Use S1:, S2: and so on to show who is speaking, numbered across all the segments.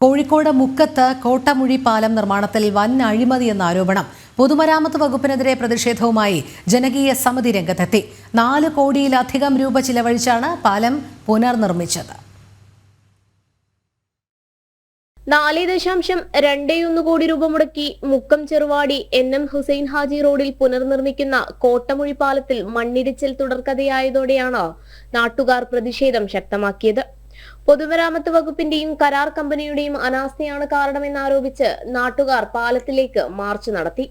S1: കോഴിക്കോട് മുക്കത്ത് കോട്ടമുഴി പാലം നിർമ്മാണത്തിൽ വൻ അഴിമതി എന്ന ആരോപണം പൊതുമരാമത്ത് വകുപ്പിനെതിരെ പ്രതിഷേധവുമായി ജനകീയ സമിതി രംഗത്തെത്തി. നാല് കോടിയിലധികം രൂപ ചിലവഴിച്ചാണ് പാലം പുനർനിർമ്മിച്ചത്.
S2: നാല് ദശാംശം രണ്ടേയൊന്ന് കോടി രൂപ മുടക്കി മുക്കം ചെറുവാടി എൻ എം ഹുസൈൻ ഹാജി റോഡിൽ പുനർനിർമ്മിക്കുന്ന കോട്ടമുഴി പാലത്തിൽ മണ്ണിടിച്ചിൽ തുടർക്കഥയായതോടെയാണ് നാട്ടുകാർ പ്രതിഷേധം ശക്തമാക്കിയത്. പൊതുമരാമത്ത് വകുപ്പിന്റെയും കരാർ കമ്പനിയുടെയും അനാസ്ഥയാണ് കാരണമെന്നാരോപിച്ച് നാട്ടുകാർ പാലത്തിലേക്ക് മാർച്ച് നടത്തി.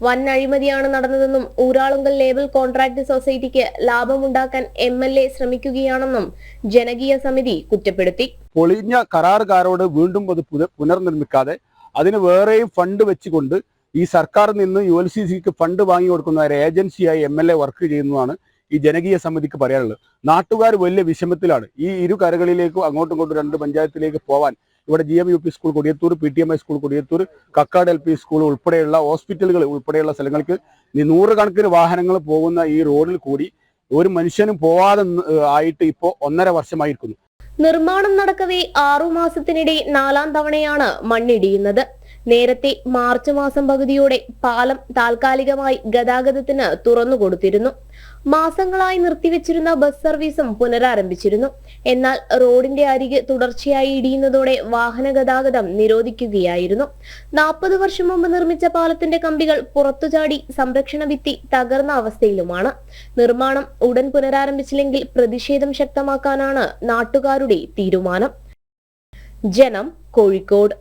S2: വൻ അഴിമതിയാണ് നടന്നതെന്നും ഊരാളുങ്കൽ ലേബൽ കോൺട്രാക്ട് സൊസൈറ്റിക്ക് ലാഭമുണ്ടാക്കാൻ എം എൽ എ ശ്രമിക്കുകയാണെന്നും ജനകീയ സമിതി കുറ്റപ്പെടുത്തി.
S3: പൊളിഞ്ഞ കരാറുകാരോട് വീണ്ടും അത് പുന- പുനർനിർമ്മിക്കാതെ അതിന് വേറെയും ഫണ്ട് വെച്ചുകൊണ്ട് ഈ സർക്കാരിൽ നിന്ന് യു എൽ സി സിക്ക് ഫണ്ട് വാങ്ങി കൊടുക്കുന്ന ഒരു ഏജൻസിയായി എം എൽ എ വർക്ക് ചെയ്യുന്നതാണ് ഈ ജനകീയ സമിതിക്ക് പറയാനുള്ളത്. നാട്ടുകാർ വലിയ വിഷമത്തിലാണ്. ഈ ഇരു കരകളിലേക്കും അങ്ങോട്ടും ഇങ്ങോട്ടും രണ്ട് പഞ്ചായത്തിലേക്ക് പോവാൻ ഇവിടെ G M U P school Kodiyathur P T M I school Kodiyathur Kakkad L P school ഉൾപ്പെടെയുള്ള ഹോസ്പിറ്റലുകൾ ഉൾപ്പെടെയുള്ള സ്ഥലങ്ങൾക്ക് നൂറുകണക്കിന് വാഹനങ്ങൾ പോകുന്ന ഈ റോഡിൽ കൂടി ഒരു മനുഷ്യനും പോവാതെ ആയിട്ട് ഇപ്പോൾ ഒന്നര വർഷമായിരിക്കുന്നു.
S2: നിർമ്മാണം നടക്കവേ ആറു മാസത്തിനിടെ നാലാം തവണയാണ് മണ്ണിടിയുന്നത്. നേരത്തെ മാർച്ച് മാസം പകുതിയോടെ പാലം താൽക്കാലികമായി ഗതാഗതത്തിന് തുറന്നുകൊടുത്തിരുന്നു മാസങ്ങളായി നിർത്തിവെച്ചിരുന്ന ബസ് സർവീസും പുനരാരംഭിച്ചിരുന്നു. എന്നാൽ റോഡിന്റെ അരികെ തുടർച്ചയായി ഇടിയുന്നതോടെ വാഹന ഗതാഗതം നിരോധിക്കുകയായിരുന്നു. നാൽപ്പത് വർഷം മുമ്പ് നിർമ്മിച്ച പാലത്തിന്റെ കമ്പികൾ പുറത്തുചാടി സംരക്ഷണ ഭിത്തി തകർന്ന അവസ്ഥയിലുമാണ്. നിർമ്മാണം ഉടൻ പുനരാരംഭിച്ചില്ലെങ്കിൽ പ്രതിഷേധം ശക്തമാക്കാനാണ് നാട്ടുകാരുടെ തീരുമാനം. ജനം കോഴിക്കോട്.